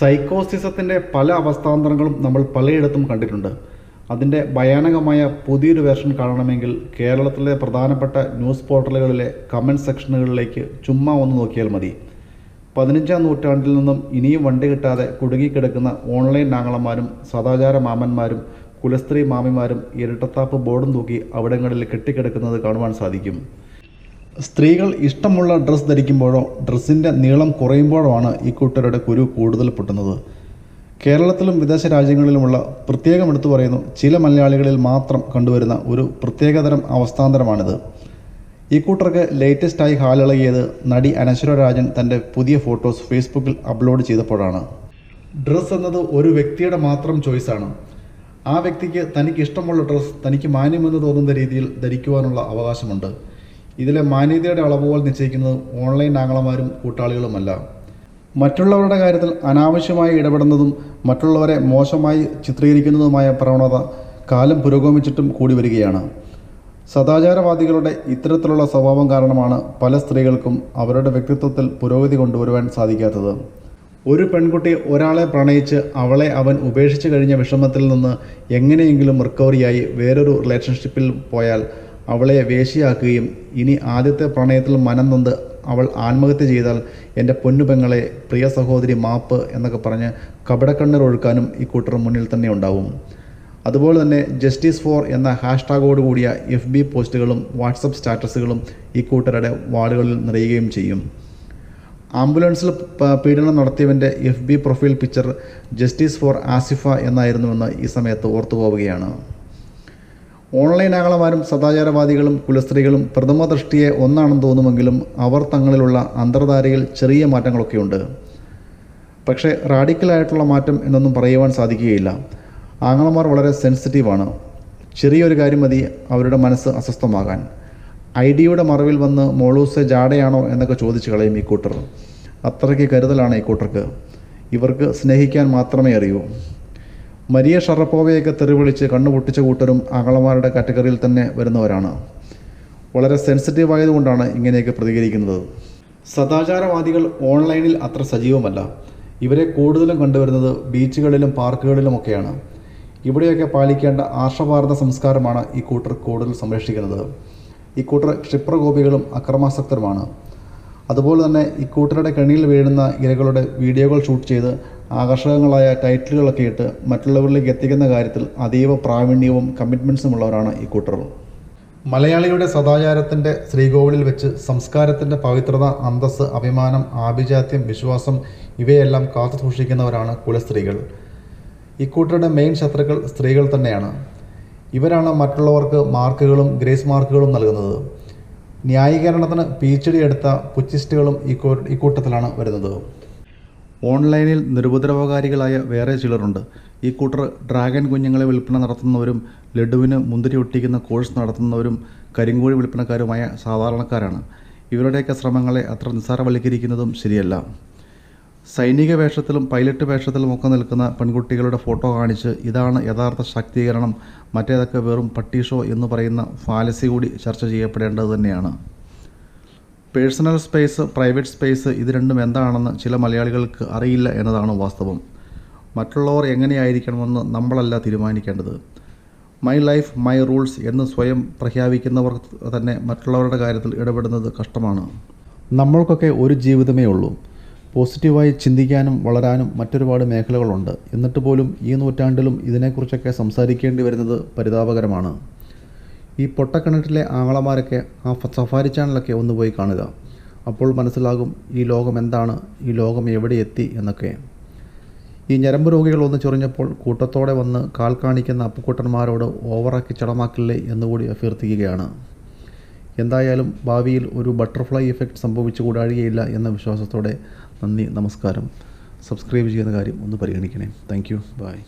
സൈക്കോസിസത്തിന്റെ പല അവസ്ഥാന്തരങ്ങളും നമ്മൾ പലയിടത്തും കണ്ടിട്ടുണ്ട്. അതിന്റെ ഭയാനകമായ പുതിയൊരു വേർഷൻ കാണണമെങ്കിൽ കേരളത്തിലെ പ്രധാനപ്പെട്ട ന്യൂസ് പോർട്ടലുകളിലെ കമന്റ് സെക്ഷനുകളിലേക്ക് ചുമ്മാ ഒന്ന് നോക്കിയാൽ മതി. പതിനഞ്ചാം നൂറ്റാണ്ടിൽ നിന്നും ഇനിയും വണ്ടി കിട്ടാതെ കുടുങ്ങിക്കിടക്കുന്ന ഓൺലൈൻ നാങ്ങളന്മാരും സദാചാര മാമന്മാരും കുലസ്ത്രീ മാമിമാരും ഇരട്ടത്താപ്പ് ബോർഡും തൂക്കി അവിടങ്ങളിൽ കെട്ടിക്കിടക്കുന്നത് കാണുവാൻ സാധിക്കും. സ്ത്രീകൾ ഇഷ്ടമുള്ള ഡ്രസ്സ് ധരിക്കുമ്പോഴോ ഡ്രസ്സിന്റെ നീളം കുറയുമ്പോഴോ ആണ് ഈ കൂട്ടരുടെ കുരു കൂടുതൽ പൊട്ടുന്നത്. കേരളത്തിലും വിദേശ രാജ്യങ്ങളിലുമുള്ള പ്രത്യേകം എടുത്തു പറയുന്നു ചില മലയാളികളിൽ മാത്രം കണ്ടുവരുന്ന ഒരു പ്രത്യേകതരം അവസ്ഥാന്തരമാണിത്. ഈ കൂട്ടർക്ക് ലേറ്റസ്റ്റായി ഹാലിളകിയത് നടി അനശ്വര രാജൻ തന്റെ പുതിയ ഫോട്ടോസ് ഫേസ്ബുക്കിൽ അപ്ലോഡ് ചെയ്തപ്പോഴാണ്. ഡ്രസ്സ് എന്നത് ഒരു വ്യക്തിയുടെ മാത്രം ചോയ്സാണ്. ആ വ്യക്തിക്ക് തനിക്ക് ഇഷ്ടമുള്ള ഡ്രസ്സ് തനിക്ക് മാന്യമെന്ന് തോന്നുന്ന രീതിയിൽ ധരിക്കുവാനുള്ള അവകാശമുണ്ട്. ഇതിലെ മാന്യതയുടെ അളവുകൾ നിശ്ചയിക്കുന്നത് ഓൺലൈൻ ആംഗളമാരും കൂട്ടാളികളുമല്ല. മറ്റുള്ളവരുടെ കാര്യത്തിൽ അനാവശ്യമായി ഇടപെടുന്നതും മറ്റുള്ളവരെ മോശമായി ചിത്രീകരിക്കുന്നതുമായ പ്രവണത കാലം പുരോഗമിച്ചിട്ടും കൂടി വരികയാണ്. സദാചാരവാദികളുടെ ഇത്തരത്തിലുള്ള സ്വഭാവം കാരണമാണ് പല സ്ത്രീകൾക്കും അവരുടെ വ്യക്തിത്വത്തിൽ പുരോഗതി കൊണ്ടുവരുവാൻ സാധിക്കാത്തത്. ഒരു പെൺകുട്ടി ഒരാളെ പ്രണയിച്ച് അവളെ അവൻ ഉപേക്ഷിച്ചു കഴിഞ്ഞ വിഷമത്തിൽ നിന്ന് എങ്ങനെയെങ്കിലും റിക്കവറിയായി വേറൊരു റിലേഷൻഷിപ്പിൽ പോയാൽ അവളെ വേശിയാക്കുകയും ഇനി ആദ്യത്തെ പ്രണയത്തിൽ മനം നൊന്ത് അവൾ ആത്മഹത്യ ചെയ്താൽ എന്റെ പൊന്നു പെങ്ങളെ പ്രിയ സഹോദരി മാപ്പ് എന്നൊക്കെ പറഞ്ഞ് കപടക്കണ്ണീർ ഒഴുക്കാനും ഈ കൂട്ടർ മുന്നിൽ തന്നെ ഉണ്ടാവും. അതുപോലെ തന്നെ ജസ്റ്റിസ് ഫോർ എന്ന ഹാഷ്ടാഗോട് കൂടിയ എഫ് ബി പോസ്റ്റുകളും വാട്സപ്പ് സ്റ്റാറ്റസുകളും ഈ കൂട്ടരുടെ വാളുകളിൽ നിറയുകയും ചെയ്യും. ആംബുലൻസിൽ പീഡനം നടത്തിയവന്റെ F B profile picture justice for Asifa എന്നായിരുന്നുവെന്ന് ഈ സമയത്ത് ഓർത്തു പോവുകയാണ് ഓൺലൈൻ ആകളമാരും സദാചാരവാദികളും കുലസ്ത്രീകളും പ്രഥമ ദൃഷ്ടിയെ ഒന്നാണെന്ന് തോന്നുമെങ്കിലും അവർ തങ്ങളിലുള്ള അന്തർധാരയിൽ ചെറിയ മാറ്റങ്ങളൊക്കെയുണ്ട്. പക്ഷേ റാഡിക്കലായിട്ടുള്ള മാറ്റം എന്നൊന്നും പറയുവാൻ സാധിക്കുകയില്ല. ആങ്ങളമാർ വളരെ സെൻസിറ്റീവാണ്. ചെറിയൊരു കാര്യം മതി അവരുടെ മനസ്സ് അസ്വസ്ഥമാകാൻ. ഐഡിയയുടെ മറവിൽ വന്ന് മോളൂസ് ജാടയാണോ എന്നൊക്കെ ചോദിച്ചു കളയും ഈ അത്രയ്ക്ക് കരുതലാണ് ഈ ഇവർക്ക് സ്നേഹിക്കാൻ മാത്രമേ അറിയൂ. മരിയ ഷറപ്പോവയൊക്കെ തെറിവിളിച്ച് കണ്ണുപൊട്ടിച്ച കൂട്ടരും ആങ്ങളമാരുടെ കാറ്റഗറിയിൽ തന്നെ വരുന്നവരാണ്. വളരെ സെൻസിറ്റീവ് ആയതുകൊണ്ടാണ് ഇങ്ങനെയൊക്കെ പ്രതികരിക്കുന്നത്. സദാചാരവാദികൾ ഓൺലൈനിൽ അത്ര സജീവമല്ല. ഇവരെ കൂടുതലും കണ്ടുവരുന്നത് ബീച്ചുകളിലും പാർക്കുകളിലുമൊക്കെയാണ് ഇവിടെയൊക്കെ പാലിക്കേണ്ട ആർഷഭാരത സംസ്കാരമാണ് ഈ കൂട്ടർ കൂടുതൽ സംരക്ഷിക്കുന്നത്. ഈ കൂട്ടർ ക്ഷിപ്രകോപികളും അക്രമാസക്തരുമാണ്. അതുപോലെ തന്നെ ഇക്കൂട്ടരുടെ കെണിയിൽ വീഴുന്ന ഇരകളുടെ വീഡിയോകൾ ഷൂട്ട് ചെയ്ത് ആകർഷകങ്ങളായ ടൈറ്റിലുകളൊക്കെ ഇട്ട് മറ്റുള്ളവരിലേക്ക് എത്തിക്കുന്ന കാര്യത്തിൽ അതീവ പ്രാവീണ്യവും കമ്മിറ്റ്മെൻസും ഉള്ളവരാണ് ഈ കൂട്ടർ. മലയാളിയുടെ സദാചാരത്തിന്റെ ശ്രീകോവിലിൽ വെച്ച് സംസ്കാരത്തിന്റെ പവിത്രത അന്തസ് അഭിമാനം ആഭിജാത്യം വിശ്വാസം ഇവയെല്ലാം കാത്തു സൂക്ഷിക്കുന്നവരാണ് കുലസ്ത്രീകൾ. ഇക്കൂട്ടരുടെ മെയിൻ ശത്രുക്കൾ സ്ത്രീകൾ തന്നെയാണ്. ഇവരാണ് മറ്റുള്ളവർക്ക് മാർക്കുകളും ഗ്രേസ് മാർക്കുകളും നൽകുന്നത്. ന്യായീകരണത്തിന് പി എച്ച് ഡി എടുത്ത പുച്ചിസ്റ്റുകളും ഇക്കൂ ഇക്കൂട്ടത്തിലാണ് വരുന്നത്. ഓൺലൈനിൽ നിരുപദ്രവകാരികളായ വേറെ ചിലരുണ്ട്. ഈ കൂട്ടർ ഡ്രാഗൺ കുഞ്ഞുങ്ങളെ വിൽപ്പന നടത്തുന്നവരും ലഡുവിന് മുന്തിരി ഒട്ടിക്കുന്ന കോഴ്സ് നടത്തുന്നവരും കരിങ്കോഴി വിൽപ്പനക്കാരുമായ സാധാരണക്കാരാണ്. ഇവരുടെയൊക്കെ ശ്രമങ്ങളെ അത്ര നിസ്സാരവൽക്കരിക്കുന്നതും ശരിയല്ല. സൈനിക വേഷത്തിലും പൈലറ്റ് വേഷത്തിലും ഒക്കെ നിൽക്കുന്ന പെൺകുട്ടികളുടെ ഫോട്ടോ കാണിച്ച് ഇതാണ് യഥാർത്ഥ ശാക്തീകരണം മറ്റേതൊക്കെ വെറും പട്ടീഷോ എന്ന് പറയുന്ന ഫാലസി കൂടി ചർച്ച ചെയ്യപ്പെടേണ്ടത് തന്നെയാണ്. പേഴ്സണൽ സ്പേസ് പ്രൈവറ്റ് സ്പേസ് ഇത് രണ്ടും എന്താണെന്ന് ചില മലയാളികൾക്ക് അറിയില്ല എന്നതാണ് വാസ്തവം. മറ്റുള്ളവർ എങ്ങനെയായിരിക്കണമെന്ന് നമ്മളല്ല തീരുമാനിക്കേണ്ടത്. മൈ ലൈഫ് മൈ റൂൾസ് എന്ന് സ്വയം പ്രഖ്യാപിക്കുന്നവർ തന്നെ മറ്റുള്ളവരുടെ കാര്യത്തിൽ ഇടപെടുന്നത് കഷ്ടമാണ്. നമ്മൾക്കൊക്കെ ഒരു ജീവിതമേ ഉള്ളൂ. പോസിറ്റീവായി ചിന്തിക്കാനും വളരാനും മറ്റൊരുപാട് മേഖലകളുണ്ട്. എന്നിട്ട് പോലും ഈ നൂറ്റാണ്ടിലും ഇതിനെക്കുറിച്ചൊക്കെ സംസാരിക്കേണ്ടി വരുന്നത് പരിതാപകരമാണ്. ഈ പൊട്ടക്കിണറ്റിലെ ആങ്ങളമാരൊക്കെ ആ സഫാരി ചാനലൊക്കെ ഒന്ന് പോയി കാണുക. അപ്പോൾ മനസ്സിലാകും ഈ ലോകം എന്താണ് ഈ ലോകം എവിടെ എത്തി എന്നൊക്കെ. ഈ ഞരമ്പ് രോഗികൾ ഒന്ന് ചൊറിഞ്ഞപ്പോൾ കൂട്ടത്തോടെ വന്ന് കാൽ കാണിക്കുന്ന അപ്പുക്കുട്ടന്മാരോട് ഓവറാക്കി ചടമാക്കില്ലേ എന്നുകൂടി അഭ്യർത്ഥിക്കുകയാണ്. എന്തായാലും ഭാവിയിൽ ഒരു ബട്ടർഫ്ലൈ ഇഫക്റ്റ് സംഭവിച്ചു കൂടാഴികയില്ല എന്ന വിശ്വാസത്തോടെ നന്ദി നമസ്കാരം. സബ്സ്ക്രൈബ് ചെയ്യുന്ന കാര്യം ഒന്ന് പരിഗണിക്കണേ. Thank you. ബൈ.